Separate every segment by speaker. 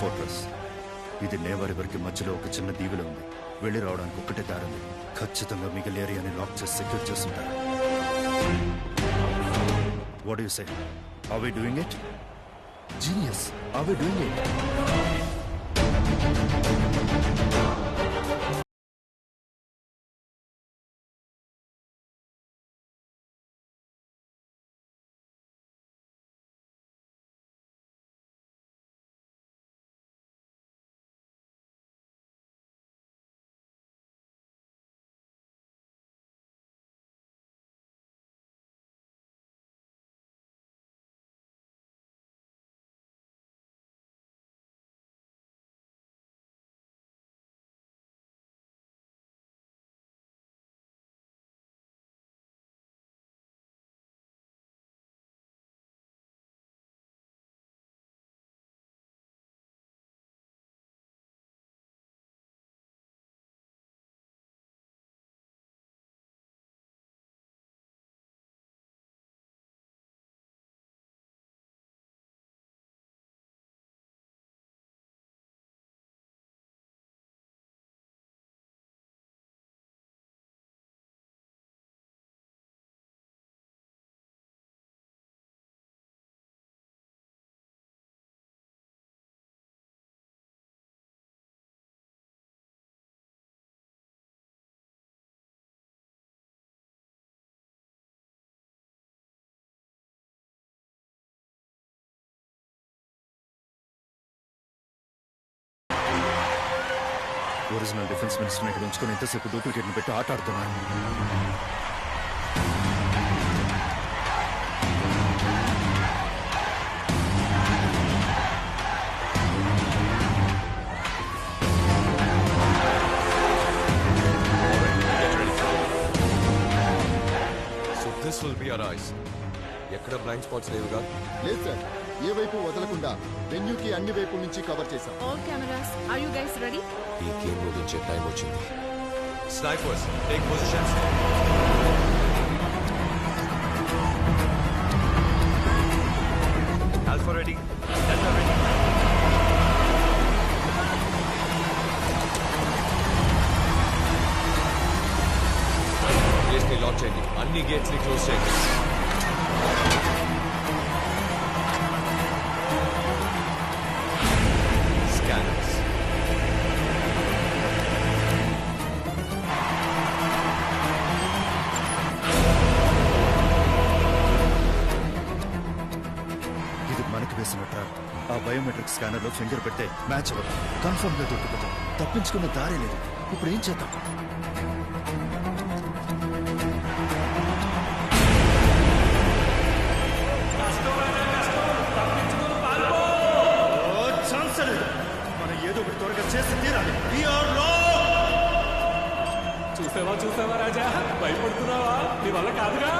Speaker 1: Fortress. ఇది never మధ్యలో ఒక చిన్న దీవిలో ఉంది. వెళ్ళి రావడానికి ఒక్కటే దారి ఉంది. ఖచ్చితంగా మిగిలిన ఏరియాని లాక్ చేసి సెక్యూర్ చేస్తుంటారు. What you say are we doing it genius are we doing it original defence minister ఇక్కడ ఉంచుకొని ఎంతసేపు డూప్లికేట్ పెట్టి ఆట ఆడుతున్నాను
Speaker 2: so this will be our eyes ఎక్కడ బ్లైండ్ స్పాట్స్ లేవుగా?
Speaker 3: లేదు సార్. ఏ వైపు వదలకుండా వెన్యూకి అన్ని వైపుల నుంచి కవర్ చేశాం.
Speaker 4: All cameras, are you guys ready?
Speaker 2: ఈ గేమ్ ముగించే టైం వచ్చింది. Snipers take positions alpha ready delta ready గేట్స్ని lock చేయండి. అన్ని గేట్స్ని క్లోజ్ చేయండి.
Speaker 1: ఇది ట్రాప్ ఆ బయోమెట్రిక్ స్కానర్లో ఫింగర్ పెడితే మ్యాచ్ అవ్వదు. కన్ఫర్మ్గా దొరికిపోతాం తప్పించుకున్న దారి లేదు. ఇప్పుడు ఏం చేద్దాం? మనం ఏదో ఒకటి త్వరగా చేసి తీరాలి.
Speaker 5: చూసావా చూసావా రాజా? భయపడుతున్నావా? నీ వల్ల కాదుగా?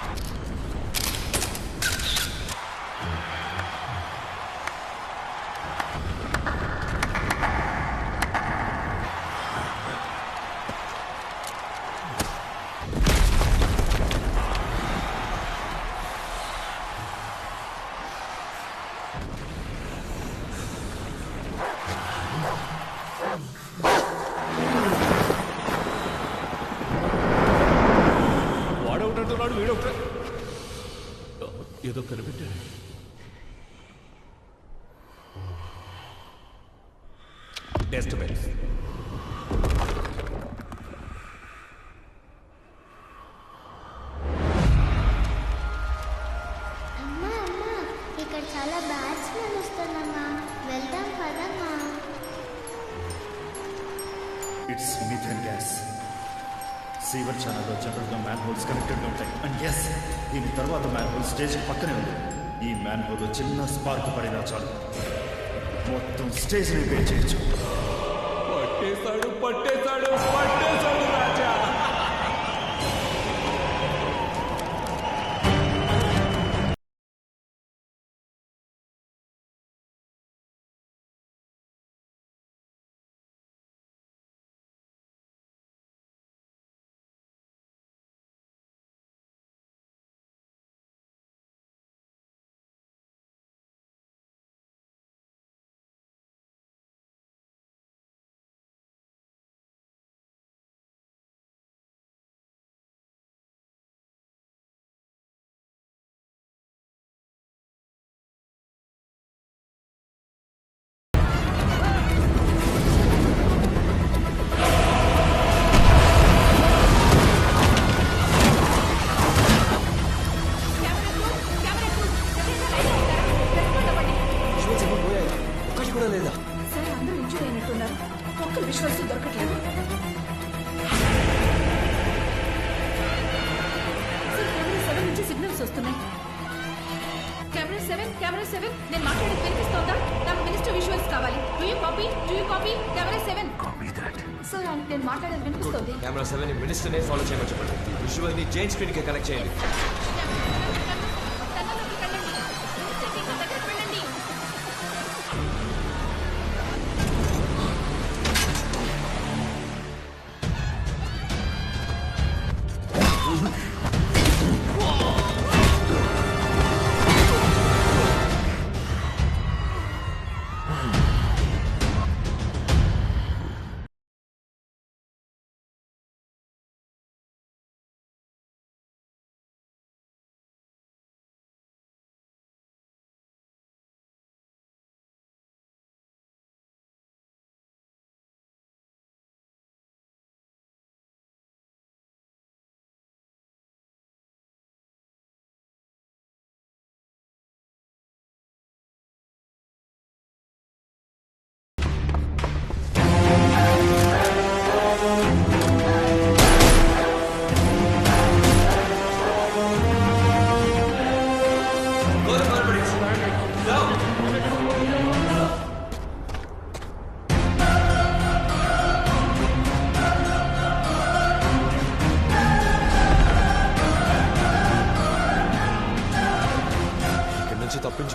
Speaker 5: వాడు ఏదో కనిపెట్టాడు.
Speaker 1: సీవర్ ఛానల్లో జనరల్గా మ్యాన్ హోల్స్ కనెక్టెడ్గా ఉంటాయి. అండ్ ఎస్ దీని తర్వాత మ్యాన్ హోల్ స్టేజ్ పక్కనే ఉంది. ఈ మ్యాన్ హోల్ చిన్న స్పార్క్ పడినా చాలు. మొత్తం స్టేజ్ని పే చేయొచ్చు.
Speaker 5: పట్టేశాడు పట్టేశాడు పట్టేశాడు.
Speaker 4: విశ్వాసం దొరకట్లేదు. సెవెన్ నుంచి సిగ్నల్స్ వస్తున్నాయి. Camera seven camera seven. నేను మాట్లాడేది వినిపిస్తోందా? నాకు మినిస్టర్ విజువల్స్ కావాలి. Do you copy do you copy camera seven. Sir నేను మాట్లాడేది వినిపిస్తోంది.
Speaker 2: కెమెరా సెవెన్ ఫాలో చేయమని చెప్పండి. విజువల్ని జైన్ స్క్రీన్కి కనెక్ట్ చేయండి.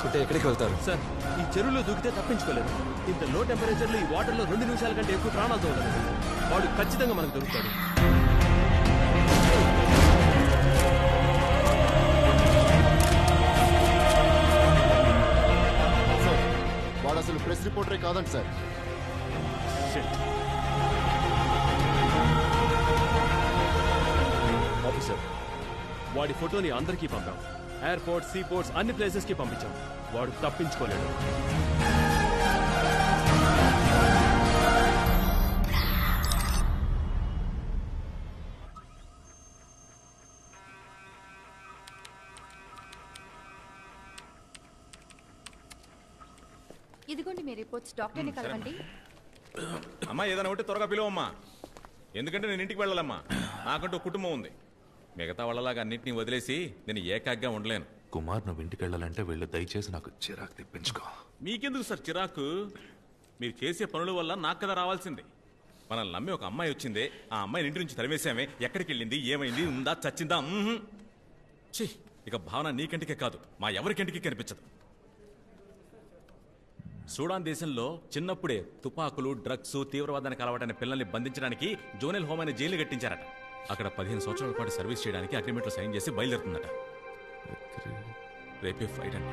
Speaker 2: తప్పించుకుంటే ఎక్కడికి వెళ్తారు?
Speaker 6: సార్ ఈ చెరువులో దూకితే తప్పించుకోలేదు. ఇంత లో టెంపరేచర్లో ఈ వాటర్లో రెండు నిమిషాల కంటే ఎక్కువ ప్రాణాలతో ఉండదు వాడు ఖచ్చితంగా మనకు దొరుకుతాడు.
Speaker 3: వాడు అసలు ప్రెస్ రిపోర్టరే కాదండి సార్.
Speaker 6: ఆఫీసర్ వాడి ఫోటోని అందరికీ పంపాం. ఎయిర్పోర్ట్ సీపోర్ట్స్ అన్ని ప్లేసెస్కి పంపించాం. వాడు తప్పించుకోలేడు.
Speaker 4: ఇదిగోండి మీ రిపోర్ట్స్. డాక్టర్ని కలవండి.
Speaker 7: అమ్మా ఏదైనా ఒకటి త్వరగా పిలువమ్మా. ఎందుకంటే నేను ఇంటికి వెళ్ళాలమ్మా. నాకంటూ కుటుంబం ఉంది. మిగతా వాళ్ళలాగా అన్నింటినీ వదిలేసి నేను ఏకాగ్గా ఉండలేను.
Speaker 8: కుమార్ నువ్వు ఇంటికి వెళ్ళాలంటే వెళ్ళు దయచేసి నాకు చిరాకు తెప్పించుకో.
Speaker 7: మీకెందుకు సార్ చిరాకు? మీరు చేసే పనుల వల్ల నాకు కదా రావాల్సింది. మనల్ని నమ్మి ఒక అమ్మాయి వచ్చిందే ఆ అమ్మాయిని ఇంటి నుంచి తరిమేసామే ఎక్కడికి వెళ్ళింది ఏమైంది ఉందా చచ్చిందా మ్మ్హ్. ఛీ ఇక భావన నీకంటికే కాదు మా ఎవరికంటికి కనిపించదు. సూడాన్ దేశంలో చిన్నప్పుడే తుపాకులు డ్రగ్స్ తీవ్రవాదానికి అలవాటైన పిల్లల్ని బంధించడానికి జోనెల్ హోమ్ అనే జైలు కట్టించారట. అక్కడ పదిహేను సంవత్సరాల పాటు సర్వీస్ చేయడానికి అగ్రిమెంట్లో సైన్ చేసి బయలుదేరుతుందట. రేపే ఫ్లైట్ అంట